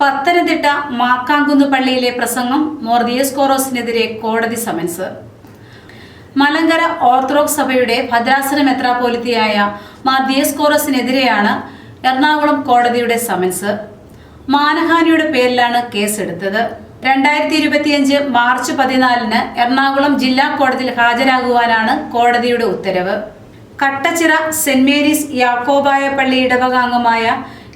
പത്തനംതിട്ട മാക്കാങ്കുന്ന് പള്ളിയിലെ പ്രസംഗം മോർദിയസ് കോറോസിനെതിരെ കോടതി സമൻസ്. മലങ്കര ഓർത്തഡോക്സ് സഭയുടെ ഭദ്രാസന മെത്രാപോലിത്തയായ മാർ ദിയസ്കോറസിനെതിരെയാണ് എറണാകുളം കോടതിയുടെ സമൻസ്. മാനഹാനിയുടെ പേരിലാണ് കേസെടുത്തത്. രണ്ടായിരത്തി ഇരുപത്തിയഞ്ച് മാർച്ച് പതിനാലിന് എറണാകുളം ജില്ലാ കോടതിയിൽ ഹാജരാകുവാനാണ് കോടതിയുടെ ഉത്തരവ്. കട്ടച്ചിറ സെന്റ് മേരീസ് യാക്കോബായ പള്ളി ഇടവകാംഗമായ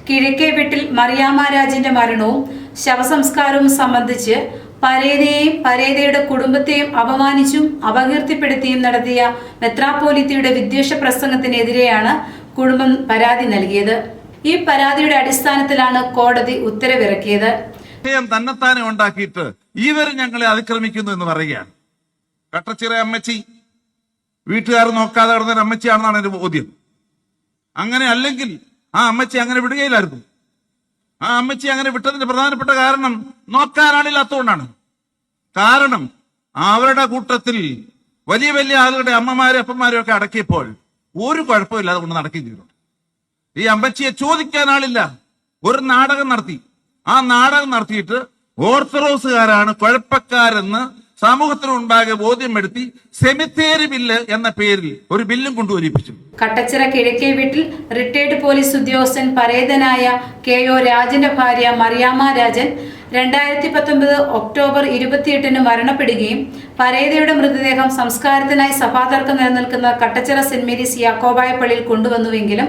കിഴക്കേ വീട്ടിൽ മറിയാമാരാജിന്റെ മരണവും ശവസംസ്കാരവും സംബന്ധിച്ച് പരേതയെയും പരേതയുടെ കുടുംബത്തെയും അപമാനിച്ചും അപകീർത്തിപ്പെടുത്തിയും നടത്തിയ മെത്രാപ്പോലിത്തയുടെ വിദ്വേഷ പ്രസംഗത്തിനെതിരെയാണ് കുടുംബം പരാതി നൽകിയത്. ഈ പരാതിയുടെ അടിസ്ഥാനത്തിലാണ് കോടതി ഉത്തരവിറക്കിയത്. തന്നെത്താനെ ഉണ്ടാക്കിയിട്ട് ഇവർ ഞങ്ങളെ അതിക്രമിക്കുന്നു എന്ന് പറയുകയാണ്. കട്ടച്ചിറ അമ്മച്ചി വീട്ടുകാർ നോക്കാതെ കിടന്ന അമ്മച്ചിയാണെന്നാണ് എന്റെ ബോധ്യം. അങ്ങനെ അല്ലെങ്കിൽ ആ അമ്മച്ചി അങ്ങനെ വിടുകയില്ലായിരുന്നു. ആ അമ്മച്ചി അങ്ങനെ വിട്ടതിന്റെ പ്രധാനപ്പെട്ട കാരണം നോക്കാൻ ആളില്ലാത്തതുകൊണ്ടാണ് കാരണം അവരുടെ കൂട്ടത്തിൽ വലിയ വലിയ ആളുകളുടെ അമ്മമാരും അപ്പന്മാരും ഒക്കെ അടക്കിയപ്പോൾ ഒരു കുഴപ്പമില്ലാതെ കൊണ്ട് നടക്കുകയും ചെയ്തു. ഈ അമ്മച്ചിയെ ചോദിക്കാൻ ആളില്ല. ഒരു നാടകം നടത്തി. ആ നാടകം നടത്തിയിട്ട് ഓർത്തഡോക്സുകാരാണ് കുഴപ്പക്കാരെന്ന് സമൂഹത്തിന് മുൻപാകെ ബോധ്യമെടുത്തി സെമിത്തേരി ബില്ല് എന്ന പേരിൽ ഒരു ബില്ലും കൊണ്ടുവരിപ്പിച്ചു. കട്ടച്ചിറ കിഴക്കേ വീട്ടിൽ റിട്ടയർഡ് പോലീസ് ഉദ്യോഗസ്ഥൻ പരേതനായ കെ ഒ രാജന്റെ ഭാര്യ മറിയാമ്മ രാജൻ രണ്ടായിരത്തി പത്തൊമ്പത് ഒക്ടോബർ ഇരുപത്തിയെട്ടിന് മരണപ്പെടുകയും പരേതയുടെ മൃതദേഹം സംസ്കാരത്തിനായി സഭാതർക്കം നിലനിൽക്കുന്ന കട്ടച്ചിറ സെന്റ് മേരീസ് യാക്കോബായ പള്ളിയിൽ കൊണ്ടുവന്നുവെങ്കിലും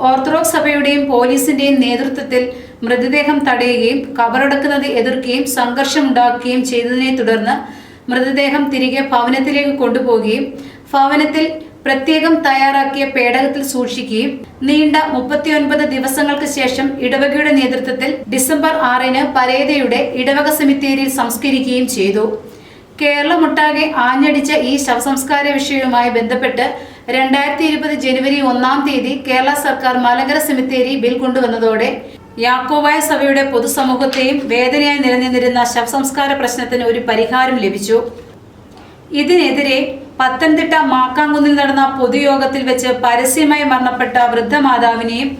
ഓർത്തഡോക്സ് സഭയുടെയും പോലീസിന്റെയും നേതൃത്വത്തിൽ മൃതദേഹം തടയുകയും കബറടക്കുന്നത് എതിർക്കുകയും സംഘർഷമുണ്ടാക്കുകയും ചെയ്തതിനെ തുടർന്ന് മൃതദേഹം തിരികെ ഭവനത്തിലേക്ക് കൊണ്ടുപോവുകയും ഭവനത്തിൽ പ്രത്യേകം തയ്യാറാക്കിയ പേടകത്തിൽ സൂക്ഷിക്കുകയും നീണ്ട മുപ്പത്തിയൊൻപത് ദിവസങ്ങൾക്ക് ശേഷം ഇടവകയുടെ നേതൃത്വത്തിൽ ഡിസംബർ ആറിന് പരേതയുടെ ഇടവക സെമിത്തേരിയിൽ സംസ്കരിക്കുകയും ചെയ്തു. കേരളമൊട്ടാകെ ആഞ്ഞടിച്ച ഈ ശവസംസ്കാര വിഷയവുമായി ബന്ധപ്പെട്ട് രണ്ടായിരത്തി ഇരുപത് ജനുവരി ഒന്നാം തീയതി കേരള സർക്കാർ മലങ്കര സെമിത്തേരി ബിൽ കൊണ്ടുവന്നതോടെ യാക്കോബായ സഭയുടെ പൊതുസമൂഹത്തെയും വേദനയായി നിലനിന്നിരുന്ന ശവസംസ്കാര പ്രശ്നത്തിന് ഒരു പരിഹാരം ലഭിച്ചു. ഇതിനെതിരെ പത്തനംതിട്ട മാക്കാങ്കുന്നിൽ നടന്ന പൊതുയോഗത്തിൽ വെച്ച് പരസ്യമായി മരണപ്പെട്ട വൃദ്ധമാതാവിനെയും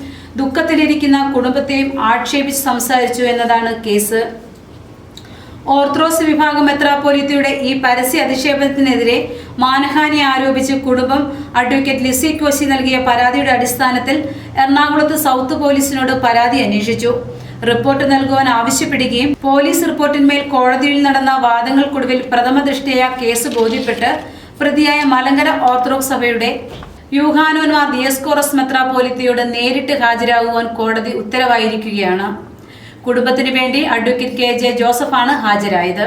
ദുഃഖത്തിലിരിക്കുന്ന കുടുംബത്തെയും ആക്ഷേപിച്ച് സംസാരിച്ചു എന്നതാണ് കേസ്. ഓർത്തഡോക്സ് വിഭാഗം മെത്രാപ്പോലിത്തയുടെ ഈ പരസ്യ അധിക്ഷേപത്തിനെതിരെ മാനഹാനി ആരോപിച്ച് കുടുംബം അഡ്വക്കേറ്റ് ലിസി കോശി നൽകിയ പരാതിയുടെ അടിസ്ഥാനത്തിൽ എറണാകുളത്ത് സൗത്ത് പോലീസിനോട് പരാതി അന്വേഷിച്ചു. റിപ്പോർട്ട് നൽകുവാൻ ആവശ്യപ്പെടുകയും പോലീസ് റിപ്പോർട്ടിന്മേൽ കോടതിയിൽ നടന്ന വാദങ്ങൾക്കൊടുവിൽ പ്രഥമ ദൃഷ്ടിയ കേസ് ബോധ്യപ്പെട്ട് പ്രതിയായ മലങ്കര ഓർത്തഡോക്സ് സഭയുടെ യൂഹാനോന്മാർ ദിയസ്കോറസ് മെത്രാപ്പോലിത്തയോട് നേരിട്ട് ഹാജരാകുവാൻ കോടതി ഉത്തരവായിരിക്കുകയാണ്. കുടുംബത്തിന് വേണ്ടി അഡ്വക്കേറ്റ് കെ ജെ ജോസഫാണ് ഹാജരായത്.